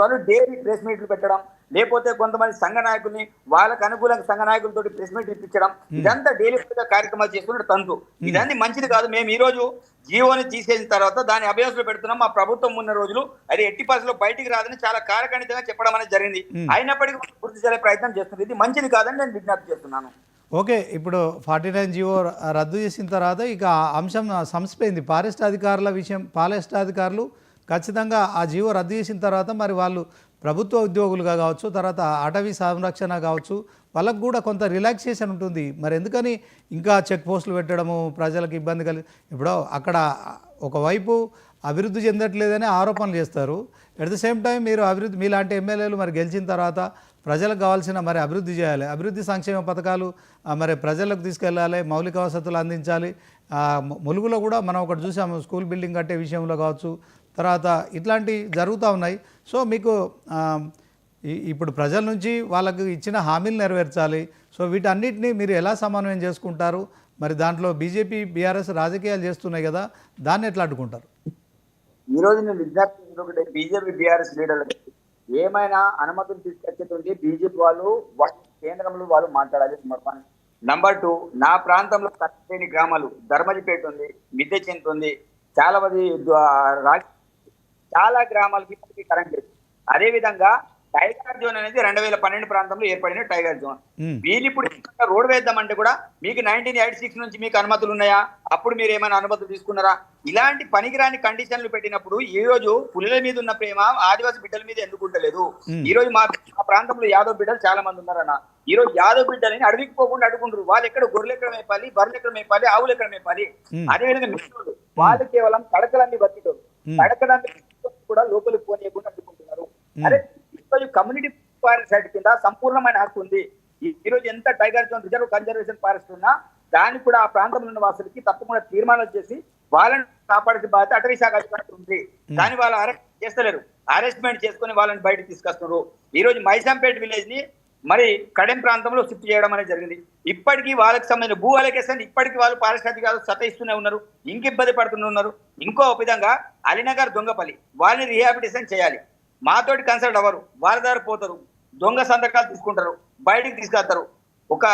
వాళ్ళు daily press మీట్లు పెట్టడం లేకపోతే కొంతమంది సంఘ నాయకుల్ని వాళ్ళకు అనుకూలంగా సంఘ నాయకులతో ప్రెస్ మీట్ ఇప్పించడం ఇదంతా డైలీ కార్యక్రమాలు చేస్తున్న తంతు. ఇదంతా మంచిది కాదు. మేము ఈ రోజు జీవోని తీసేసిన తర్వాత దాని అభ్యాసంలో పెడుతున్నాం. మా ప్రభుత్వం ఉన్న రోజులు అది ఎట్టి పరిస్థితుల్లో బయటికి రాదని చాలా కారకణితంగా చెప్పడం అనేది జరిగింది. అయినప్పటికీ పూర్తి చేసే ప్రయత్నం చేస్తుంది ఇది మంచిది కాదని నేను విజ్ఞప్తి చేస్తున్నాను. ఓకే ఇప్పుడు ఫార్టీ నైన్ జీవో రద్దు చేసిన తర్వాత ఇక ఆ అంశం సంసిపోయింది. ఫారెస్ట్ అధికారుల విషయం ఫారెస్ట్ అధికారులు ఖచ్చితంగా ఆ జీవో రద్దు చేసిన తర్వాత మరి వాళ్ళు ప్రభుత్వ ఉద్యోగులుగా కావచ్చు తర్వాత అటవీ సంరక్షణ కావచ్చు వాళ్ళకు కూడా కొంత రిలాక్సేషన్ ఉంటుంది. మరి ఎందుకని ఇంకా చెక్ పోస్టులు పెట్టడము ప్రజలకు ఇబ్బంది కలిగి ఇప్పుడు అక్కడ ఒకవైపు అభివృద్ధి చెందట్లేదని ఆరోపణలు చేస్తారు. ఎట్ ద సేమ్ టైం మీరు అభివృద్ధి మీలాంటి ఎమ్మెల్యేలు మరి గెలిచిన తర్వాత ప్రజలకు కావాల్సిన మరి అభివృద్ధి చేయాలి. అభివృద్ధి సంక్షేమ పథకాలు మరి ప్రజలకు తీసుకెళ్ళాలి మౌలిక వసతులు అందించాలి. ములుగులో కూడా మనం ఒకటి చూసాము స్కూల్ బిల్డింగ్ కట్టే విషయంలో కావచ్చు తర్వాత ఇట్లాంటివి జరుగుతూ ఉన్నాయి. సో మీకు ఇప్పుడు ప్రజల నుంచి వాళ్ళకు ఇచ్చిన హామీలు నెరవేర్చాలి. సో వీటన్నిటిని మీరు ఎలా సమన్వయం చేసుకుంటారు? మరి దాంట్లో బీజేపీ బీఆర్ఎస్ రాజకీయాలు చేస్తున్నాయి కదా దాన్ని ఎట్లా అడ్డుకుంటారు? ఈ నేను విజ్ఞప్తి బీజేపీ బీఆర్ఎస్ లీడర్లు ఏమైనా అనుమతులు తీసుకొచ్చేటువంటి బీజేపీ వాళ్ళు కేంద్రంలో వాళ్ళు మాట్లాడాలి నెంబర్ నంబర్ టూ నా ప్రాంతంలో కట్టలేని గ్రామాలు ధర్మజిపేట ఉంది మిద్దె చెంత ఉంది చాలా మంది రాజకీయ చాలా గ్రామాలకి ఇప్పటికీ కరెంట్ లేదు. అదే విధంగా టైగర్ జోన్ అనేది రెండు వేల పన్నెండు ప్రాంతంలో ఏర్పడిన టైగర్ జోన్. వీళ్ళు ఇప్పుడు రోడ్ వేద్దామంటే కూడా మీకు నైన్టీన్ ఎయిటీ సిక్స్ నుంచి మీకు అనుమతులు ఉన్నాయా? అప్పుడు మీరు ఏమైనా అనుమతులు తీసుకున్నారా? ఇలాంటి పనికిరాని కండిషన్లు పెట్టినప్పుడు ఈ రోజు పులుల మీద ఉన్న ప్రేమ ఆదివాసి బిడ్డల మీద ఎందుకు ఉండలేదు. ఈ రోజు మా ప్రాంతంలో యాదవ్ బిడ్డలు చాలా మంది ఉన్నారన్న. ఈ రోజు యాదవ్ బిడ్డలని అడవికి పోకుండా అడుగుంటారు వాళ్ళు ఎక్కడ గొర్రెలు ఎక్కడ మేపాలి బర్రెలు ఎక్కడ మేపాలి ఆవులు ఎక్కడ మేపాలి? మ్మ్. అదే విధంగా మిత్రులు వాళ్ళు కేవలం కడకలన్నీ బతిటోరు మ్మ్. కూడా లోపలికి పోనీయకుండా అడ్డుకుంటున్నారు. అరే ఈరోజు కమ్యూనిటీ ఫారెస్ట్ సైట్ కింద సంపూర్ణమైన హక్కు ఉంది. ఈ రోజు ఎంత tiger zone reserve conservation forest ఉన్నా దానికి కూడా ఆ ప్రాంతంలో ఉన్న వాసులకి తప్పకుండా తీర్మానాలు చేసి వాళ్ళని కాపాడే బాధ్యత అటవీ శాఖ అధికారులకు ఉంది. కానీ వాళ్ళు అరెస్ట్ చేస్తలేరు. అరెస్ట్మెంట్ చేసుకుని వాళ్ళని బయటకు తీసుకొస్తున్నారు. ఈ రోజు మైసాంపేట్ విలేజ్ని మరి కడెం ప్రాంతంలో షిఫ్ట్ చేయడం అనేది జరిగింది. ఇప్పటికీ వాళ్ళకి సంబంధించిన భూ అలకేషన్ ఇప్పటికీ వాళ్ళు ఫారెస్ట్ అధికారులు ఉన్నారు. ఇంక ఇబ్బంది పడుతూనే ఉన్నారు. ఇంకో విధంగా అలీనగర్ దొంగపల్లి వాళ్ళని రిహాబిటేషన్ చేయాలి. మాతోటి కన్సల్ట్ అవ్వరు. వాళ్ళ దగ్గర పోతారు. దొంగ సంతకాలు తీసుకుంటారు. బయటికి తీసుకెళ్తారు. ఒక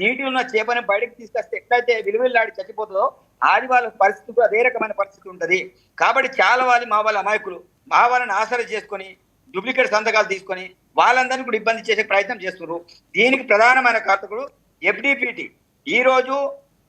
నీటి ఉన్న చేపని బయటకు తీసుకొస్తే ఎట్లయితే విలువెల్లాడి చచ్చిపోతుందో ఆది వాళ్ళ పరిస్థితి అదే రకమైన పరిస్థితి ఉంటుంది. కాబట్టి చాలా వాళ్ళు మా వాళ్ళ అమాయకులు. మా వాళ్ళని ఆసరా చేసుకొని డూప్లికేట్ సంతకాలు తీసుకొని వాళ్ళందరినీ కూడా ఇబ్బంది చేసే ప్రయత్నం చేస్తున్నారు. దీనికి ప్రధానమైన కారకుడు ఎఫ్డిపిటి ఈ రోజు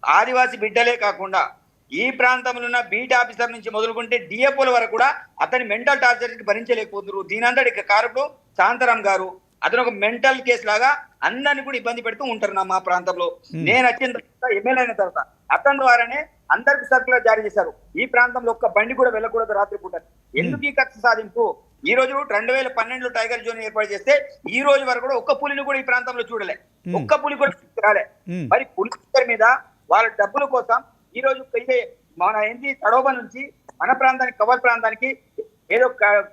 ఆదివాసి బిడ్డలే కాకుండా ఈ ప్రాంతంలో ఉన్న బీట్ ఆఫీసర్ నుంచి మొదలుకుంటే డిఎఫ్ఓల వరకు కూడా అతని మెంటల్ టార్చర్కి భరించలేకపోతున్నారు. దీనంతటి కారకుడు శాంతారాం గారు. అతను ఒక మెంటల్ కేసు లాగా అందరిని కూడా ఇబ్బంది పెడుతూ ఉంటారు నా మా ప్రాంతంలో. నేను వచ్చిన తర్వాత ఎమ్మెల్యే అయిన తర్వాత అతని ద్వారానే అందరికి సర్కులర్ జారీ చేశారు. ఈ ప్రాంతంలో ఒక్క బండి కూడా వెళ్ళకూడదు రాత్రి పూట ఎందుకు ఈ కక్ష సాధింపు? ఈ రోజు రెండు వేల పన్నెండులో టైగర్ జోన్ ఏర్పాటు చేస్తే ఈ రోజు వరకు కూడా ఒక్క పులిని కూడా ఈ ప్రాంతంలో చూడలే. ఒక్క పులి కూడా రాలే. మరి పులి మీద వాళ్ళ డబ్బుల కోసం ఈ రోజు మన ఏంటి తడోబ నుంచి మన ప్రాంతానికి కవర్ ప్రాంతానికి ఏదో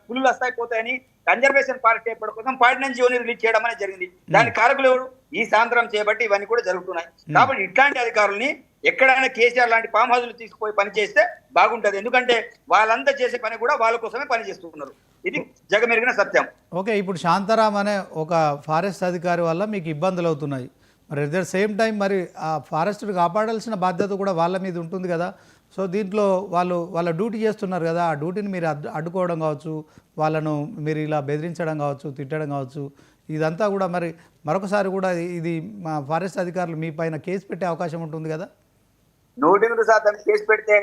పులులు వస్తాయి పోతాయని కన్జర్వేషన్ పార్టీ ఏర్పడ కోసం పార్టీ జీవోని రిలీజ్ చేయడం అనేది జరిగింది. దాని కారకులు ఎవరు? ఈ సాయంత్రం చేయబట్టి ఇవన్నీ కూడా జరుగుతున్నాయి. కాబట్టి ఇట్లాంటి అధికారుల్ని ఎక్కడైనా కేసీఆర్ లాంటి ఫామ్ హౌస్లు తీసుకుపోయి పని చేస్తే బాగుంటుంది. ఎందుకంటే వాళ్ళంతా చేసే పని కూడా వాళ్ళ కోసమే పని చేస్తున్నారు. ఇది జగమెరిగిన సత్యం. ఓకే ఇప్పుడు శాంతారాం అనే ఒక ఫారెస్ట్ అధికారి వల్ల మీకు ఇబ్బందులు అవుతున్నాయి. మరి ఎట్ ద సేమ్ టైం మరి ఆ ఫారెస్ట్ని కాపాడాల్సిన బాధ్యత కూడా వాళ్ళ మీద ఉంటుంది కదా. సో దీంట్లో వాళ్ళు వాళ్ళ డ్యూటీ చేస్తున్నారు కదా. ఆ డ్యూటీని మీరు అడ్డుకోవడం కావచ్చు వాళ్ళను మీరు ఇలా బెదిరించడం కావచ్చు తిట్టడం కావచ్చు ఇదంతా కూడా మరి మరొకసారి కూడా ఇది మా ఫారెస్ట్ అధికారులు మీ పైన కేసు పెట్టే అవకాశం ఉంటుంది కదా? నూటి నూరు శాతం కేసు పెడితే